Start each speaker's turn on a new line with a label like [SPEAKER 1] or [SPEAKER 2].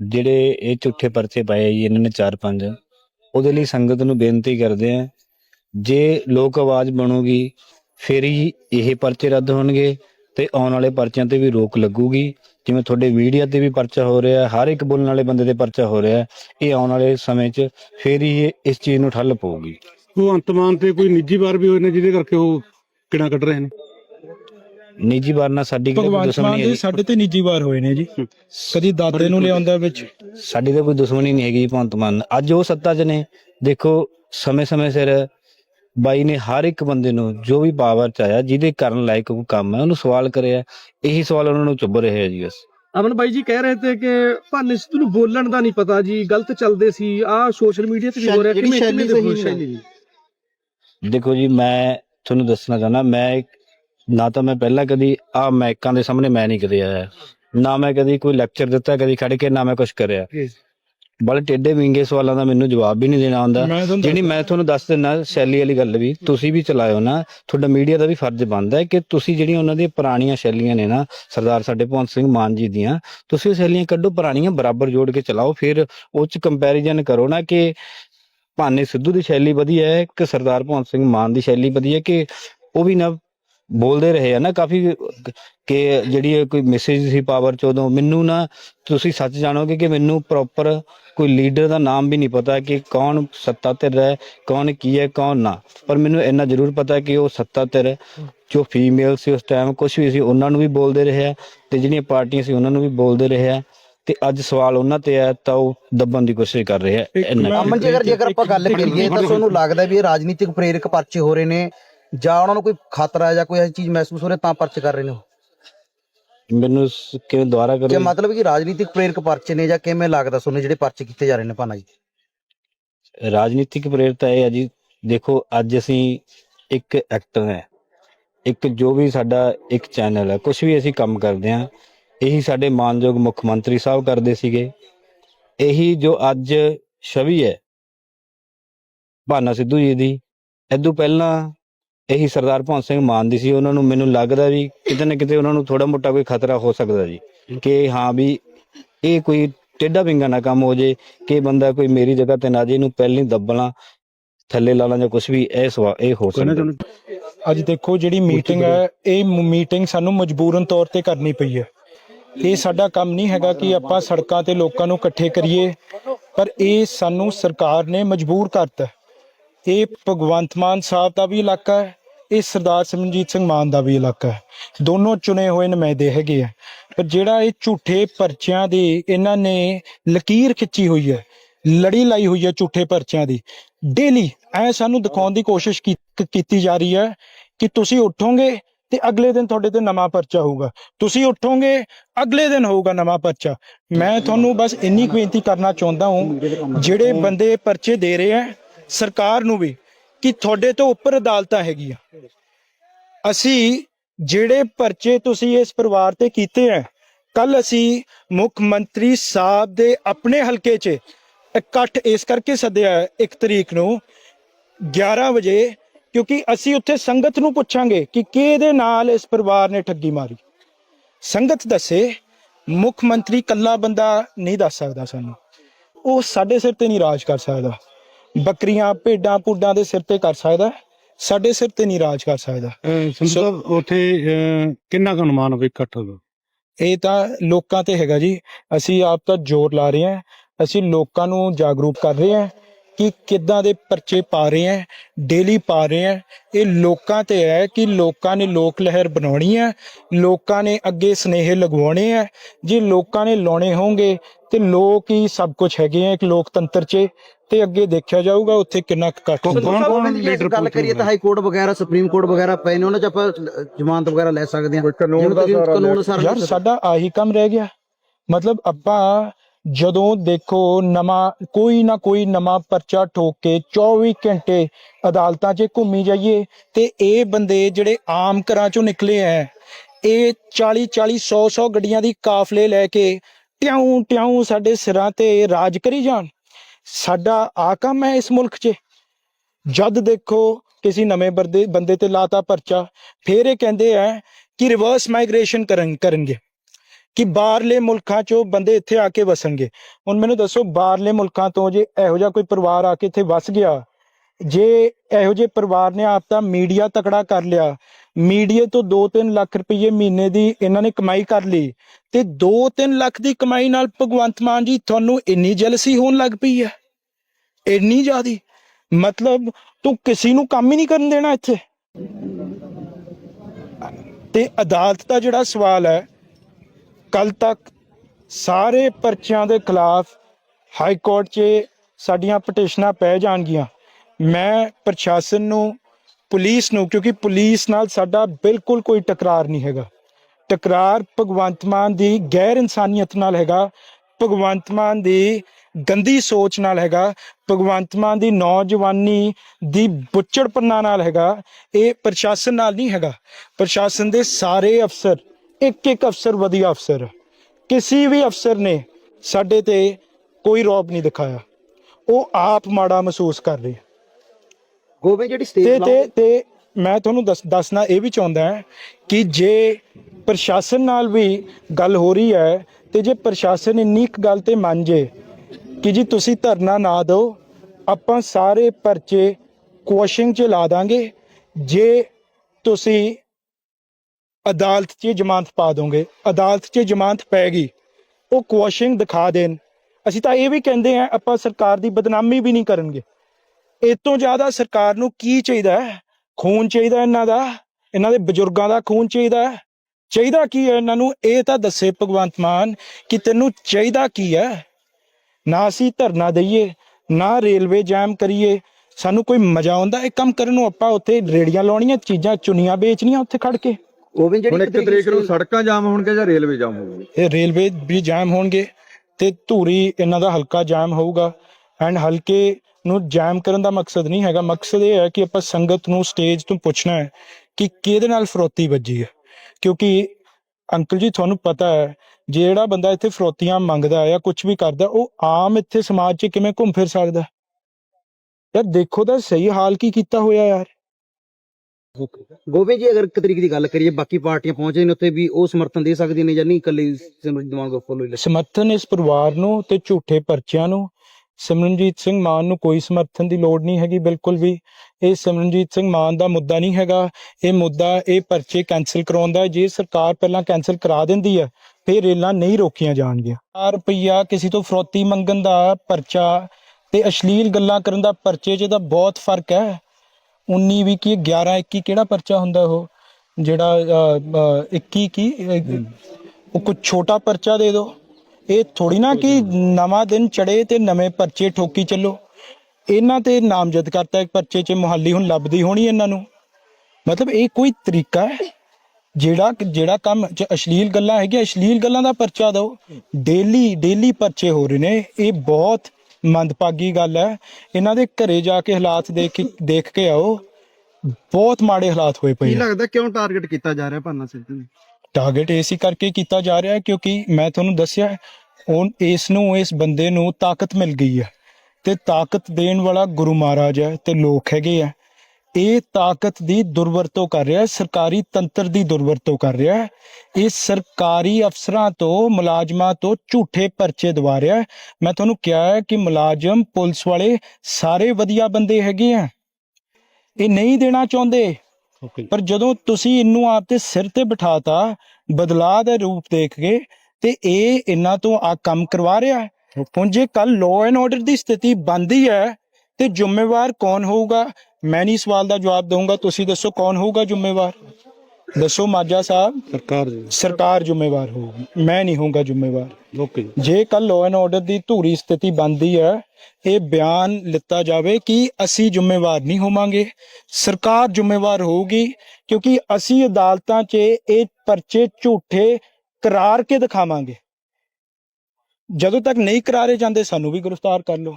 [SPEAKER 1] ਜਿਹੜੇ ਇਹ ਝੂਠੇ ਪਰਚੇ ਪਾਏ ਜੀ, ਇਹਨਾਂ ਨੇ ਚਾਰ ਪੰਜ। ਉਹਦੇ ਲਈ ਸੰਗਤ ਨੂੰ ਬੇਨਤੀ ਕਰਦੇ ਆ, ਜੇ ਲੋਕ ਆਵਾਜ਼ ਬਣੂਗੀ, ਫਿਰ ਹੀ ਇਹ ਪਰਚੇ ਰੱਦ ਹੋਣਗੇ ਤੇ ਆਉਣ ਵਾਲੇ ਪਰਚਿਆਂ ਤੇ ਵੀ ਰੋਕ ਲੱਗੂਗੀ। ਜਿਵੇਂ ਤੁਹਾਡੇ ਮੀਡੀਆ ਤੇ ਵੀ ਪਰਚਾ ਹੋ ਰਿਹਾ, ਹਰ ਇੱਕ ਬੋਲਣ ਵਾਲੇ ਬੰਦੇ ਤੇ ਪਰਚਾ ਹੋ ਰਿਹਾ, ਇਹ ਆਉਣ ਵਾਲੇ ਸਮੇਂ 'ਚ ਫਿਰ ਹੀ ਇਸ ਚੀਜ਼ ਨੂੰ ਠੱਲ ਪਊਗੀ।
[SPEAKER 2] ਉਹ ਅੰਤਮਾਨ ਤੇ ਕੋਈ ਨਿੱਜੀ ਵਾਰ ਵੀ ਹੋਏ ਨੇ ਜਿਹਦੇ ਕਰਕੇ ਉਹ ਕਿਹੜਾ ਕੱਢ ਰਹੇ ਨੇ?
[SPEAKER 1] ਨਿੱਜੀ ਵਾਰਨਾ ਸਾਡੀ ਕਿਤੇ ਕੋਈ
[SPEAKER 3] ਭਗਵਾਨ ਮਾਨ
[SPEAKER 1] ਦੁਸ਼ਮਣੀ ਹੈ
[SPEAKER 3] ਦੇ
[SPEAKER 1] ਜੀ।
[SPEAKER 3] ਸਾਡੇ ਤੇ ਨਿੱਜੀ ਵਾਰ ਹੋਏ ਨੇ ਜੀ। ਕਦੀ ਦਾਦੇ ਨੂੰ ਲਿਆਉਂਦਾ ਵਿੱਚ।
[SPEAKER 1] ਸਾਡੀ ਤਾਂ ਕੋਈ ਦੁਸ਼ਮਣੀ ਨਹੀਂ ਹੈਗੀ ਭਗਵੰਤ ਮਾਨ। ਨਾਲ। ਅੱਜ ਉਹ ਸੱਤਾ 'ਚ ਨੇ। ਦੇਖੋ ਸਮੇਂ-ਸਮੇਂ ਸਿਰ ਬਾਈ ਨੇ ਹਰ ਇੱਕ ਬੰਦੇ ਨੂੰ ਜੋ ਵੀ ਪਾਵਰ 'ਚ ਆਇਆ ਜਿਹਦੇ ਕਰਨ ਲਾਇਕ ਕੋਈ ਕੰਮ ਹੈ ਉਹਨੂੰ ਸਵਾਲ ਕਰਿਆ। ਇਹੀ ਸਵਾਲ ਉਹਨਾਂ ਨੂੰ ਚੁੱਭ ਰਹੇ ਜੀ ਬਸ।
[SPEAKER 4] ਅਮਨ ਬਾਈ ਜੀ ਕਹਿ ਰਹੇ ਤੇ ਕਿ ਭਾਨੇ ਸਿੱਧੂ ਨੂੰ ਬੋਲਣ ਦਾ ਨਹੀਂ ਪਤਾ ਜੀ ਗਲਤ ਚੱਲਦੇ ਸੀ। ਆ ਸੋਸ਼ਲ ਮੀਡੀਆ ਤੇ ਵੀ ਹੋ ਰਿਹਾ
[SPEAKER 5] ਜਿਹੜੀ
[SPEAKER 4] ਕਿਵੇਂ
[SPEAKER 5] ਸ਼ੈਲੀ ਸਹੀ
[SPEAKER 1] ਦੇਖੋ ਜੀ ਮੈਂ ਤੁਹਾਨੂੰ ਦੱਸਣਾ ਚਾਹੁੰਦਾ ਮੈਂ ਇੱਕ- ਨਾ ਤਾਂ ਮੈਂ ਪਹਿਲਾਂ ਕਦੀ ਆ ਮਾਈਕਾਂ ਦੇ ਸਾਹਮਣੇ ਮੈਂ ਨਹੀਂ ਕਦੇ ਆਇਆ। ਨਾ ਮੈਂ ਕਦੀ ਕੋਈ ਲੈਕਚਰ ਦਿੱਤਾ ਕਦੀ ਖੜ ਕੇ ਨਾ ਮੈਂ ਕੁਝ ਕਰਿਆ। ਬੜੇ ਟੇਡੇ ਵਿੰਗੇ ਸਵਾਲਾਂ ਦਾ ਮੈਨੂੰ ਜਵਾਬ ਵੀ ਨਹੀਂ ਦੇਣਾ ਆਉਂਦਾ। ਜਿਹੜੀ ਮੈਂ ਤੁਹਾਨੂੰ ਦੱਸ ਦਿੰਦਾ ਸ਼ੈਲੀ ਵਾਲੀ ਗੱਲ ਵੀ ਤੁਸੀਂ ਵੀ ਚਲਾਇਓ ਨਾ। ਤੁਹਾਡਾ ਮੀਡੀਆ ਦਾ ਵੀ ਫਰਜ਼ ਬਣਦਾ ਹੈ ਕਿ ਤੁਸੀਂ ਜਿਹੜੀਆਂ ਉਹਨਾਂ ਦੀਆਂ ਪੁਰਾਣੀਆਂ ਸ਼ੈਲੀਆਂ ਨੇ ਨਾ ਸਰਦਾਰ ਸਾਡੇ ਭਗਵੰਤ ਸਿੰਘ ਮਾਨ ਜੀ ਦੀਆਂ ਤੁਸੀਂ ਉਹ ਸ਼ੈਲੀਆਂ ਕੱਢੋ ਪੁਰਾਣੀਆਂ ਬਰਾਬਰ ਜੋੜ ਕੇ ਚਲਾਓ। ਫਿਰ ਉਹ ਚ ਕੰਪੈਰੀਜ਼ਨ ਕਰੋ ਨਾ ਕਿ ਭਾਨੇ ਸਿੱਧੂ ਦੀ ਸ਼ੈਲੀ ਵਧੀਆ ਹੈ ਕਿ ਸਰਦਾਰ ਭਗਵੰਤ ਸਿੰਘ ਮਾਨ ਦੀ ਸ਼ੈਲੀ ਵਧੀਆ ਕਿ ਉਹ ਵੀ ਨਾ ਬੋਲਦੇ ਰਹੇ ਆ ਨਾ ਕਾਫੀ ਕਿ ਜਿਹੜੀ ਇਹ ਕੋਈ ਮੈਸੇਜ ਸੀ ਪਾਵਰ ਚ ਉਦੋਂ ਮੈਨੂੰ ਨਾ ਤੁਸੀਂ ਸੱਚ ਜਾਣੋਗੇ ਕਿ ਮੈਨੂੰ ਪ੍ਰੋਪਰ ਕੋਈ ਲੀਡਰ ਦਾ ਨਾਮ ਵੀ ਨਹੀਂ ਪਤਾ ਕਿ ਕੌਣ ਸੱਤਾ ਧਿਰ ਹੈ ਕੌਣ ਕੀ ਹੈ ਕੌਣ ਨਾ। ਪਰ ਮੈਨੂੰ ਇੰਨਾ ਜ਼ਰੂਰ ਪਤਾ ਕਿ ਉਹ ਸੱਤਾ ਧਿਰ ਜੋ ਫੀਮੇਲ ਸੀ ਉਸ ਟਾਈਮ ਕੁਝ ਵੀ ਸੀ ਉਹਨਾਂ ਨੂੰ ਵੀ ਬੋਲਦੇ ਰਹੇ ਆ ਤੇ ਜਿਹੜੀਆਂ ਪਾਰਟੀਆਂ ਸੀ ਉਹਨਾਂ ਨੂੰ ਵੀ ਬੋਲਦੇ ਰਹੇ ਆ ਤੇ ਅੱਜ ਸਵਾਲ ਉਹਨਾਂ ਤੇ ਹੈ ਤਾਂ ਉਹ ਦੱਬਣ ਦੀ ਕੋਸ਼ਿਸ਼ ਕਰ ਰਹੇ ਆ
[SPEAKER 5] ਅਮਨ ਜੀ ਅਗਰ ਜੇਕਰ ਆਪਾਂ ਗੱਲ ਕਰੀਏ ਤਾਂ ਤੁਹਾਨੂੰ ਲੱਗਦਾ ਵੀ ਇਹ ਰਾਜਨੀਤਿਕ ਪ੍ਰੇਰਕ ਪਰਚੇ ਹੋ ਰਹੇ ਨੇ? ਜਾਂ ਉਹਨਾਂ ਨੂੰ ਕੋਈ ਖਤਰਾ ਹੈ ਜਾਂ ਕੋਈ ਐਸੀ ਚੀਜ਼ ਮਹਿਸੂਸ ਹੋ ਰਹੀ ਤਾਂ ਪਰਚੇ ਕਰ ਰਹੇ ਨੇ ਉਹ?
[SPEAKER 1] ਮੈਨੂੰ ਸ- ਕਿਵੇਂ ਦੁਬਾਰਾ
[SPEAKER 5] ਕਿ
[SPEAKER 1] ਕਰੋ
[SPEAKER 5] ਮਤਲਬ ਕਿ ਰਾਜਨੀਤਿਕ ਪ੍ਰੇਰਕ ਪਰਚੇ ਨੇ ਜਾਂ ਕਿਵੇਂ ਲੱਗਦਾ ਤੁਹਾਨੂੰ ਜਿਹੜੇ ਪਰਚੇ ਕੀਤੇ ਜਾ ਰਹੇ ਨੇ ਭਾਨਾ ਜੀ?
[SPEAKER 1] ਰਾਜਨੀਤਿਕ ਪ੍ਰੇਰਤਾ ਇਹ ਹੈ ਜੀ ਦੇਖੋ ਅੱਜ ਅਸੀਂ ਇੱਕ ਐਕਟਰ ਹੈ ਇੱਕ ਜੋ ਵੀ ਸਾਡਾ ਇੱਕ ਚੈਨਲ ਹੈ ਕੁਝ ਵੀ ਅਸੀਂ ਕੰਮ ਕਰਦੇ ਹਾਂ ਇਹੀ ਸਾਡੇ ਮਾਨਯੋਗ ਮੁੱਖ ਮੰਤਰੀ ਸਾਹਿਬ ਕਰਦੇ ਸੀਗੇ। ਇਹੀ ਜੋ ਅੱਜ ਛਵੀ ਹੈ ਭਾਨਾ ਸਿੱਧੂ ਜੀ ਦੀ ਇਦੋਂ ਪਹਿਲਾਂ ਇਹੀ ਸਰਦਾਰ ਭਗਵੰਤ ਸਿੰਘ ਮਾਨ ਦੀ ਸੀ। ਉਹਨਾਂ ਨੂੰ ਮੈਨੂੰ ਲੱਗਦਾ ਵੀ ਕਿਤੇ ਨਾ ਕਿਤੇ ਉਹਨਾਂ ਨੂੰ ਥੋੜਾ ਮੋਟਾ ਕੋਈ ਖਤਰਾ ਹੋ ਸਕਦਾ ਜੀ। ਕਿ ਹਾਂ ਵੀ ਇਹ ਕੋਈ ਟੇਢਾ ਵਿੰਗਾ ਨਾ ਕੰਮ ਹੋ ਜੇ ਕਿ ਬੰਦਾ ਕੋਈ ਮੇਰੀ ਜਗ੍ਹਾ ਤੇ ਨਾ ਜੇ ਇਹਨੂੰ ਪਹਿਲਾਂ ਹੀ ਦੱਬਣਾ ਥੱਲੇ ਲਾ ਲਾਂ ਜਾਂ ਕੁਝ ਵੀ ਇਹ ਸਵਾ ਇਹ ਹੋ ਸਕਦਾ।
[SPEAKER 3] ਅੱਜ ਦੇਖੋ ਜਿਹੜੀ ਮੀਟਿੰਗ ਹੈ ਇਹ ਮੀਟਿੰਗ ਸਾਨੂੰ ਮਜਬੂਰਨ ਤੌਰ ਤੇ ਕਰਨੀ ਪਈ ਹੈ। ਇਹ ਸਾਡਾ ਕੰਮ ਨਹੀਂ ਹੈਗਾ ਕਿ ਆਪਾਂ ਸੜਕਾਂ ਤੇ ਲੋਕਾਂ ਨੂੰ ਇਕੱਠੇ ਕਰੀਏ ਪਰ ਇਹ ਸਾਨੂੰ ਸਰਕਾਰ ਨੇ ਮਜਬੂਰ ਕਰਤਾ ਇਹ ਭਗਵੰਤ ਮਾਨ ਸਾਹਿਬ ਦਾ ਵੀ ਇਲਾਕਾ ਹੈ, ਇਹ ਸਰਦਾਰ ਸਿਮਰਨਜੀਤ ਸਿੰਘ ਮਾਨ ਦਾ ਵੀ ਇਲਾਕਾ ਹੈ। ਦੋਨੋਂ ਚੁਣੇ ਹੋਏ ਨੁਮਾਇੰਦੇ ਹੈਗੇ ਆ। ਪਰ ਜਿਹੜਾ ਇਹ ਝੂਠੇ ਪਰਚਿਆਂ ਦੀ ਇਹਨਾਂ ਨੇ ਲਕੀਰ ਖਿੱਚੀ ਹੋਈ ਹੈ, ਲੜੀ ਲਾਈ ਹੋਈ ਹੈ ਝੂਠੇ ਪਰਚਿਆਂ ਦੀ ਡੇਲੀ ਐ ਸਾਨੂੰ ਦਿਖਾਉਣ ਦੀ ਕੋਸ਼ਿਸ਼ ਕੀਤੀ ਜਾ ਰਹੀ ਹੈ ਕਿ ਤੁਸੀਂ ਉੱਠੋਗੇ ਤੇ ਅਗਲੇ ਦਿਨ ਤੁਹਾਡੇ ਤੇ ਨਵਾਂ ਪਰਚਾ ਹੋਊਗਾ। ਤੁਸੀਂ ਉੱਠੋਗੇ, ਅਗਲੇ ਦਿਨ ਹੋਊਗਾ ਨਵਾਂ ਪਰਚਾ। ਮੈਂ ਤੁਹਾਨੂੰ ਬਸ ਇੰਨੀ ਬੇਨਤੀ ਕਰਨਾ ਚਾਹੁੰਦਾ ਹਾਂ, ਜਿਹੜੇ ਬੰਦੇ ਪਰਚੇ ਦੇ ਰਹੇ ਆ ਸਰਕਾਰ ਨੂੰ ਵੀ ਕਿ ਤੁਹਾਡੇ ਤੋਂ ਉੱਪਰ ਅਦਾਲਤਾਂ ਹੈਗੀਆਂ। ਅਸੀਂ ਜਿਹੜੇ ਪਰਚੇ ਤੁਸੀਂ ਇਸ ਪਰਿਵਾਰ ਤੇ ਕੀਤੇ ਆ, ਕੱਲ ਅਸੀਂ ਮੁੱਖ ਮੰਤਰੀ ਸਾਹਿਬ ਦੇ ਆਪਣੇ ਹਲਕੇ 'ਚ ਇਕੱਠ ਇਸ ਕਰਕੇ ਸੱਦਿਆ ਹੈ ਇੱਕ ਤਰੀਕ ਨੂੰ 11 ਵਜੇ, ਕਿਉਂਕਿ ਅਸੀਂ ਉੱਥੇ ਸੰਗਤ ਨੂੰ ਪੁੱਛਾਂਗੇ ਕਿ ਕਿਹਦੇ ਨਾਲ ਇਸ ਪਰਿਵਾਰ ਨੇ ਠੱਗੀ ਮਾਰੀ। ਸੰਗਤ ਦੱਸੇ, ਮੁੱਖ ਮੰਤਰੀ ਕੱਲਾ ਬੰਦਾ ਨਹੀਂ ਦੱਸ ਸਕਦਾ ਸਾਨੂੰ। ਉਹ ਸਾਡੇ ਸਿਰ ਤੇ ਨਹੀਂ ਰਾਜ ਕਰ ਸਕਦਾ। ਬੱਕਰੀਆਂ ਭੇਡਾਂ ਪੁੱਡਾਂ ਦੇ ਸਿਰ ਤੇ ਕਰ ਸਕਦਾ ਸਾਡੇ ਸਿਰ ਤੇ ਨਹੀਂ ਰਾਜ ਕਰ ਸਕਦਾ।
[SPEAKER 2] ਸਾਹਿਬ ਉੱਥੇ ਕਿੰਨਾ ਕੁ ਅਨੁਮਾਨ ਹੋਵੇ ਇਕੱਠ ਦਾ?
[SPEAKER 3] ਇਹ ਤਾਂ ਲੋਕਾਂ ਤੇ ਹੈਗਾ ਜੀ। ਅਸੀਂ ਆਪ ਤਾਂ ਜ਼ੋਰ ਲਾ ਰਹੇ ਹਾਂ। ਅਸੀਂ ਲੋਕਾਂ ਨੂੰ ਜਾਗਰੂਕ ਕਰ ਰਹੇ ਹਾਂ ਕਿ ਕਿੱਦਾਂ ਦੇ ਪਰਚੇ ਪਾ ਰਹੇ ਹੈ ਡੇਲੀ ਪਾ ਰਹੇ ਹੈ। ਇਹ ਲੋਕਾਂ ਤੇ ਹੈ ਕਿ ਲੋਕਾਂ ਨੇ ਲੋਕ ਲਹਿਰ ਬਣਾਉਣੀ ਹੈ। ਲੋਕਾਂ ਨੇ ਅੱਗੇ ਸਨੇਹ ਲਗਵਾਉਣੇ ਹੈ। ਜੇ ਲੋਕਾਂ ਨੇ ਲਾਉਣੇ ਹੋਣਗੇ ਤੇ ਲੋਕ ਹੀ ਸਭ ਕੁਝ ਹੈਗੇ ਆ ਇੱਕ ਲੋਕਤੰਤਰ 'ਚ ਤੇ ਅੱਗੇ ਦੇਖਿਆ ਜਾਊਗਾ ਉੱਥੇ ਕਿੰਨਾ ਕੁ ਇਕੱਠ ਹੁੰਦਾ।
[SPEAKER 2] ਕੌਣ ਕੌਣ
[SPEAKER 5] ਜੇ
[SPEAKER 2] ਲੀਡਰ
[SPEAKER 5] ਗੱਲ ਕਰੀਏ ਤਾਂ ਹਾਈ ਕੋਰਟ ਵਗੈਰਾ ਸੁਪਰੀਮ ਕੋਰਟ ਵਗੈਰਾ ਪਏ ਨੇ ਉਹਨਾਂ 'ਚ ਆਪਾਂ ਜ਼ਮਾਨਤ ਵਗੈਰਾ ਲੈ ਸਕਦੇ ਹਾਂ। ਕਾਨੂੰਨ ਦਾ ਕਾਨੂੰਨ ਸਾਰਾ
[SPEAKER 3] ਯਾਰ ਸਾਡਾ ਆਹੀ ਕੰਮ ਰਹਿ ਗਿਆ। ਮਤਲਬ ਆਪਾਂ ਜਦੋਂ ਦੇਖੋ ਨਵਾਂ ਕੋਈ ਨਾ ਕੋਈ ਨਵਾਂ ਪਰਚਾ ਠੋਕ ਕੇ 24 ਘੰਟੇ ਅਦਾਲਤਾਂ 'ਚ ਘੁੰਮੀ ਜਾਈਏ ਤੇ ਇਹ ਬੰਦੇ ਜਿਹੜੇ ਆਮ ਘਰਾਂ 'ਚੋਂ ਨਿਕਲੇ ਐ ਇਹ 40 40 100 100 ਗੱਡੀਆਂ ਦੀ ਕਾਫਲੇ ਲੈ ਕੇ ਟਿਆਉ ਟਿਆਉ ਸਾਡੇ ਸਿਰਾਂ ਤੇ ਰਾਜ ਕਰੀ ਜਾਣ। ਸਾਡਾ ਆ ਕੰਮ ਹੈ ਇਸ ਮੁਲਕ 'ਚ। ਜਦ ਦੇਖੋ ਕਿਸੇ ਨਵੇਂ ਬੰਦੇ ਬੰਦੇ ਤੇ ਲਾਤਾ ਪਰਚਾ, ਫਿਰ ਇਹ ਕਹਿੰਦੇ ਆ ਕਿ ਰਿਵਰਸ ਮਾਈਗ੍ਰੇਸ਼ਨ ਕਰਨ, ਕਰਨਗੇ। ਕਿ ਬਾਹਰਲੇ ਮੁਲਕਾਂ ਚੋਂ ਬੰਦੇ ਇੱਥੇ ਆ ਕੇ ਵਸਣਗੇ। ਹੁਣ ਮੈਨੂੰ ਦੱਸੋ, ਬਾਹਰਲੇ ਮੁਲਕਾਂ ਤੋਂ ਜੇ ਇਹੋ ਜਿਹਾ ਕੋਈ ਪਰਿਵਾਰ ਆ ਕੇ ਇੱਥੇ ਵਸ ਗਿਆ ਜੇ ਇਹੋ ਜਿਹੇ ਪਰਿਵਾਰ ਨੇ ਆਪ ਤਾਂ ਮੀਡੀਆ ਤਕੜਾ ਕਰ ਲਿਆ ਮੀਡੀਆ ਤੋਂ 2-3 ਲੱਖ ਰੁਪਏ ਮਹੀਨੇ ਦੀ ਇਹਨਾਂ ਨੇ ਕਮਾਈ ਕਰ ਲਈ ਤੇ 2-3 ਲੱਖ ਦੀ ਕਮਾਈ ਨਾਲ ਭਗਵੰਤ ਮਾਨ ਜੀ ਤੁਹਾਨੂੰ ਇੰਨੀ ਜੈਲਸੀ ਹੋਣ ਲੱਗ ਪਈ ਹੈ? ਇੰਨੀ ਜ਼ਿਆਦੀ? ਮਤਲਬ ਤੂੰ ਕਿਸੇ ਨੂੰ ਕੰਮ ਹੀ ਨਹੀਂ ਕਰਨ ਦੇਣਾ ਇੱਥੇ? ਤੇ ਅਦਾਲਤ ਦਾ ਜਿਹੜਾ ਸਵਾਲ ਹੈ ਕੱਲ ਤੱਕ ਸਾਰੇ ਪਰਚਿਆਂ ਦੇ ਖਿਲਾਫ ਹਾਈ ਕੋਰਟ 'ਚ ਸਾਡੀਆਂ ਪਟੀਸ਼ਨਾਂ ਪੈ ਜਾਣਗੀਆਂ। ਮੈਂ ਪ੍ਰਸ਼ਾਸਨ ਨੂੰ, ਪੁਲਿਸ ਨੂੰ, ਕਿਉਂਕਿ ਪੁਲਿਸ ਨਾਲ ਸਾਡਾ ਬਿਲਕੁਲ ਕੋਈ ਟਕਰਾਰ ਨਹੀਂ ਹੈਗਾ। ਟਕਰਾਰ ਭਗਵੰਤ ਮਾਨ ਦੀ ਗੈਰ ਇਨਸਾਨੀਅਤ ਨਾਲ ਹੈਗਾ, ਭਗਵੰਤ ਮਾਨ ਦੀ ਗੰਦੀ ਸੋਚ ਨਾਲ ਹੈਗਾ, ਭਗਵੰਤ ਮਾਨ ਦੀ ਨੌਜਵਾਨੀ ਦੀ ਬੁੱਚੜਪਨਾ ਨਾਲ ਹੈਗਾ, ਇਹ ਪ੍ਰਸ਼ਾਸਨ ਨਾਲ ਨਹੀਂ ਹੈਗਾ। ਪ੍ਰਸ਼ਾਸਨ ਦੇ ਸਾਰੇ ਅਫਸਰ ਇੱਕ ਇੱਕ ਅਫਸਰ ਵਧੀਆ ਅਫਸਰ ਕਿਸੇ ਵੀ ਅਫਸਰ ਨੇ ਸਾਡੇ ਤੇ ਕੋਈ ਰੋਬ ਨਹੀਂ ਦਿਖਾਇਆ। ਉਹ ਆਪ ਮਾੜਾ ਮਹਿਸੂਸ ਕਰ ਰਹੇ।
[SPEAKER 5] ਗੋਬਿੰਦ ਜਿਹੜੀ
[SPEAKER 3] ਤੇ
[SPEAKER 5] ਸਟੇਜ
[SPEAKER 3] ਤੇ ਤੇ ਮੈਂ ਤੁਹਾਨੂੰ ਦੱਸ ਦੱਸਣਾ ਇਹ ਵੀ ਚਾਹੁੰਦਾ ਹਾਂ ਕਿ ਜੇ ਪ੍ਰਸ਼ਾਸਨ ਨਾਲ ਵੀ ਗੱਲ ਹੋ ਰਹੀ ਹੈ ਤੇ ਜੇ ਪ੍ਰਸ਼ਾਸਨ ਇੰਨੀ ਇੱਕ ਗੱਲ ਤੇ ਮੰਨ ਜੇ ਕਿ ਜੀ ਤੁਸੀਂ ਧਰਨਾ ਨਾ ਦਿਓ ਆਪਾਂ ਸਾਰੇ ਪਰਚੇ ਕੁਐਸ਼ਿੰਗ 'ਚ ਲਾ ਦਾਂਗੇ। ਜੇ ਤੁਸੀਂ ਅਦਾਲਤ 'ਚ ਜ਼ਮਾਨਤ ਪਾ ਦੋਗੇ ਅਦਾਲਤ 'ਚ ਜ਼ਮਾਨਤ ਪੈਗੀ ਉਹ ਕੁਐਸ਼ਿੰਗ ਦਿਖਾ ਦੇਣ। ਅਸੀਂ ਤਾਂ ਇਹ ਵੀ ਕਹਿੰਦੇ ਆ ਆਪਾਂ ਸਰਕਾਰ ਦੀ ਬਦਨਾਮੀ ਵੀ ਨਹੀਂ ਕਰਨਗੇ। ਇਹ ਤੋਂ ਜ਼ਿਆਦਾ ਸਰਕਾਰ ਨੂੰ ਕੀ ਚਾਹੀਦਾ ਹੈ? ਖੂਨ ਚਾਹੀਦਾ ਇਹਨਾਂ ਦਾ? ਇਹਨਾਂ ਦੇ ਬਜ਼ੁਰਗਾਂ ਦਾ ਖੂਨ ਚਾਹੀਦਾ ਹੈ? ਚਾਹੀਦਾ ਕੀ ਹੈ ਇਹਨਾਂ ਨੂੰ? ਇਹ ਤਾਂ ਦੱਸੇ ਭਗਵੰਤ ਮਾਨ ਕਿ ਤੈਨੂੰ ਚਾਹੀਦਾ ਕੀ ਹੈ? ਨਾ ਅਸੀਂ ਧਰਨਾ ਦਈਏ ਨਾ ਰੇਲਵੇ ਜਾਮ ਕਰੀਏ। ਸਾਨੂੰ ਕੋਈ ਮਜ਼ਾ ਆਉਂਦਾ? ਇਹ ਕੰਮ ਕਰਨ ਨੂੰ ਆਪਾਂ ਉੱਥੇ ਰੇੜੀਆਂ ਲਾਉਣੀਆਂ ਚੀਜ਼ਾਂ ਚੁਨੀਆਂ ਵੇਚਣੀਆਂ ਉੱਥੇ ਖੜ ਕੇ।
[SPEAKER 5] ਗੋਬਿੰਦ ਜਿਹੜੀ
[SPEAKER 6] ਹੁਣ ਇੱਕ ਤਰੀਕ ਨੂੰ ਸੜਕਾਂ ਜਾਮ ਹੋਣਗੇ ਜਾਂ ਰੇਲਵੇ ਜਾਮ ਹੋਊਗੀ?
[SPEAKER 3] ਇਹ ਰੇਲਵੇ ਵੀ ਜਾਮ ਹੋਣਗੇ ਤੇ ਧੂਰੀ ਇਹਨਾਂ ਦਾ ਹਲਕਾ ਜਾਮ ਹੋਊਗਾ। ਐਂਡ ਹਲਕੇ ਨੂੰ ਜਾਮ ਕਰਨ ਦਾ ਮਕਸਦ ਨਹੀਂ ਹੈਗਾ। ਮਕਸਦ ਇਹ ਹੈ ਕਿ ਆਪਾਂ ਸੰਗਤ ਨੂੰ ਸਟੇਜ ਤੋਂ ਪੁੱਛਣਾ ਹੈ ਕਿ ਕਿਹਦੇ ਨਾਲ ਫਰੋਤੀ ਵੱਜੀ ਹੈ। ਕਿਉਂਕਿ ਅੰਕਲ ਜੀ ਤੁਹਾਨੂੰ ਪਤਾ ਹੈ ਜਿਹੜਾ ਬੰਦਾ ਇੱਥੇ ਫਰੋਤੀਆਂ ਮੰਗਦਾ ਹੈ ਜਾਂ ਕੁਝ ਵੀ ਕਰਦਾ ਉਹ ਆਮ ਇੱਥੇ ਸਮਾਜ 'ਚ ਕਿਵੇਂ ਘੁੰਮ ਫਿਰ ਸਕਦਾ? ਯਾਰ ਦੇਖੋ ਤਾਂ ਸਹੀ ਹਾਲ ਕੀ ਕੀਤਾ ਹੋਇਆ ਯਾਰ।
[SPEAKER 5] ਗੋਬਿੰਦ ਜੀ ਅਗਰ ਇੱਕ ਤਰੀਕ ਦੀ ਗੱਲ ਕਰੀਏ ਬਾਕੀ ਪਾਰਟੀਆਂ ਪਹੁੰਚੇ ਨੇ ਉੱਥੇ ਵੀ ਉਹ ਸਮਰਥਨ ਦੇ ਸਕਦੀਆਂ ਨੇ ਜਾਂ ਨਹੀਂ? ਇਕੱਲੇ
[SPEAKER 3] ਸਮਰਥਨ ਇਸ ਪਰਿਵਾਰ ਨੂੰ ਤੇ ਝੂਠੇ ਪਰਚਿਆਂ ਨੂੰ ਸਿਮਰਨਜੀਤ ਸਿੰਘ ਮਾਨ ਨੂੰ ਕੋਈ ਸਮਰਥਨ ਦੀ ਲੋੜ ਨਹੀਂ ਹੈਗੀ ਬਿਲਕੁਲ ਵੀ। ਇਹ ਸਿਮਰਨਜੀਤ ਸਿੰਘ ਮਾਨ ਦਾ ਮੁੱਦਾ ਨਹੀਂ ਹੈਗਾ। ਇਹ ਮੁੱਦਾ ਇਹ ਪਰਚੇ ਕੈਨਸਲ ਕਰਾਉਂਦਾ ਹੈ। ਜੇ ਸਰਕਾਰ ਪਹਿਲਾਂ ਕੈਨਸਲ ਕਰਾ ਦਿੰਦੀ ਹੈ ਫਿਰ ਰੇਲਾਂ ਨਹੀਂ ਰੋਕੀਆਂ ਜਾਣਗੀਆਂ। 4 ਰੁਪਈਆ ਕਿਸੇ ਤੋਂ ਫਰੋਤੀ ਮੰਗਣ ਦਾ ਪਰਚਾ ਤੇ ਅਸ਼ਲੀਲ ਗੱਲਾਂ ਕਰਨ ਦਾ ਪਰਚੇ 'ਚ ਤਾਂ ਬਹੁਤ ਫ਼ਰਕ ਹੈ। 19 ਵੀ ਕੀ 11 21 ਕਿਹੜਾ ਪਰਚਾ ਹੁੰਦਾ ਉਹ? ਜਿਹੜਾ ਅ, ਅ, 21 ਕੀ ਉਹ ਕੋਈ ਛੋਟਾ ਪਰਚਾ ਦੇ ਦਿਓ। ਇਹ ਥੋੜੀ ਨਾ ਕਿ ਨਵਾਂ ਦਿਨ ਚੜੇ ਤੇ ਨਵੇਂ ਪਰਚੇ ਠੋਕੀ ਚੱਲੋ। ਇਹਨਾਂ ਤੇ ਨਾਮਜ਼ਦ ਕਰਤਾ ਇੱਕ ਪਰਚੇ 'ਚ ਮੁਹਾਲੀ ਹੁਣ ਲੱਭਦੀ ਹੋਣੀ ਇਹਨਾਂ ਨੂੰ। ਮਤਲਬ ਇਹ ਕੋਈ ਤਰੀਕਾ ਹੈ? ਜਿਹੜਾ ਜਿਹੜਾ ਕੰਮ 'ਚ ਅਸ਼ਲੀਲ ਗੱਲਾਂ ਹੈਗੀਆਂ ਅਸ਼ਲੀਲ ਗੱਲਾਂ ਦਾ ਪਰਚਾ ਦਿਓ। ਡੇਲੀ ਡੇਲੀ ਪਰਚੇ ਹੋ ਰਹੇ ਨੇ। ਇਹ ਬਹੁਤ ਮੰਦਭਾਗੀ ਗੱਲ ਹੈ। ਇਹਨਾਂ ਦੇ ਘਰੇ ਜਾ ਕੇ ਹਾਲਾਤ ਦੇਖ ਕੇ ਦੇਖ ਕੇ ਆਓ। ਬਹੁਤ ਮਾੜੇ ਹਾਲਾਤ ਹੋਏ ਪਏ
[SPEAKER 6] ਕੀ ਲੱਗਦਾ ਕਿਉਂ ਟਾਰਗੇਟ ਕੀਤਾ ਜਾ ਰਿਹਾ ਭਾਨਾ ਨੂੰ?
[SPEAKER 3] ਟਾਰਗੇਟ ਏਸੀ ਕਰਕੇ ਕੀਤਾ ਜਾ ਰਿਹਾ ਹੈ ਕਿਉਂਕਿ ਮੈਂ ਤੁਹਾਨੂੰ ਦੱਸਿਆ ਹੈ, ਹੁਣ ਇਸ ਨੂੰ ਇਸ ਬੰਦੇ ਨੂੰ ਤਾਕਤ ਮਿਲ ਗਈ ਹੈ ਤੇ ਤਾਕਤ ਦੇਣ ਵਾਲਾ ਗੁਰੂ ਮਹਾਰਾਜ ਹੈ ਤੇ ਲੋਕ ਹੈਗੇ ਆ ਇਹ ਤਾਕਤ ਦੀ ਦੁਰਵਰਤੋਂ ਕਰ ਰਿਹਾ ਹੈ ਸਰਕਾਰੀ ਤੰਤਰ ਦੀ ਦੁਰਵਰਤੋਂ ਕਰ ਰਿਹਾ ਹੈ। ਇਹ ਸਰਕਾਰੀ ਅਫਸਰਾਂ ਤੋਂ ਮੁਲਾਜ਼ਮਾਂ ਤੋਂ ਝੂਠੇ ਪਰਚੇ ਦਵਾ ਰਿਹਾ ਹੈ। ਮੈਂ ਤੁਹਾਨੂੰ ਕਿਹਾ ਹੈ ਕਿ ਮੁਲਾਜ਼ਮ ਪੁਲਿਸ ਵਾਲੇ ਸਾਰੇ ਵਧੀਆ ਬੰਦੇ ਹੈਗੇ ਆ ਇਹ ਨਹੀਂ ਦੇਣਾ ਚਾਹੁੰਦੇ। ਪਰ ਜਦੋਂ ਤੁਸੀਂ ਇਹਨੂੰ ਆਪ ਤੇ ਸਿਰ ਤੇ ਬਿਠਾਤਾ ਬਦਲਾਅ ਦਾ ਰੂਪ ਦੇਖ ਕੇ ਤੇ ਇਹ ਇਹਨਾਂ ਤੋਂ ਆ ਕੰਮ ਕਰਵਾ ਰਿਹਾ ਹੈ। ਹੁਣ ਜੇ ਕੱਲ ਲਾਅ ਐਂਡ ਆਰਡਰ ਦੀ ਸਥਿਤੀ ਬਣਦੀ ਹੈ ਤੇ ਜ਼ਿੰਮੇਵਾਰ ਕੌਣ ਹੋਊਗਾ? ਮੈਂ ਨਹੀਂ ਸਵਾਲ ਦਾ ਜਵਾਬ ਦਊਂਗਾ ਤੁਸੀਂ ਦੱਸੋ ਕੌਣ ਹੋਊਗਾ ਜ਼ਿੰਮੇਵਾਰ? ਦੱਸੋ ਮਾਜਾ ਸਾਹਿਬ
[SPEAKER 2] ਸਰਕਾਰ ਜੀ।
[SPEAKER 3] ਸਰਕਾਰ ਜ਼ਿੰਮੇਵਾਰ ਹੋਊਗੀ ਮੈਂ ਨਹੀਂ ਹੋਊਗਾ ਜ਼ਿੰਮੇਵਾਰ।
[SPEAKER 2] ਓਕੇ ਜੀ।
[SPEAKER 3] ਜੇ ਕੱਲ ਲਾਅ ਐਂਡ ਆਰਡਰ ਦੀ ਧੂਰੀ ਸਥਿਤੀ ਬਣਦੀ ਹੈ ਇਹ ਬਿਆਨ ਲਿੱਤਾ ਜਾਵੇ ਕਿ ਅਸੀਂ ਜ਼ਿੰਮੇਵਾਰ ਨਹੀਂ ਹੋਵਾਂਗੇ ਸਰਕਾਰ ਜ਼ਿੰਮੇਵਾਰ ਹੋਊਗੀ ਕਿਉਂਕਿ ਅਸੀਂ ਅਦਾਲਤਾਂ 'ਚ ਇਹ ਪਰਚੇ ਝੂਠੇ ਕਰਾਰ ਕੇ ਦਿਖਾਵਾਂਗੇ। ਜਦੋਂ ਤੱਕ ਨਹੀਂ ਕਰਾਰੇ ਜਾਂਦੇ ਸਾਨੂੰ ਵੀ ਗ੍ਰਿਫਤਾਰ ਕਰ ਲਓ।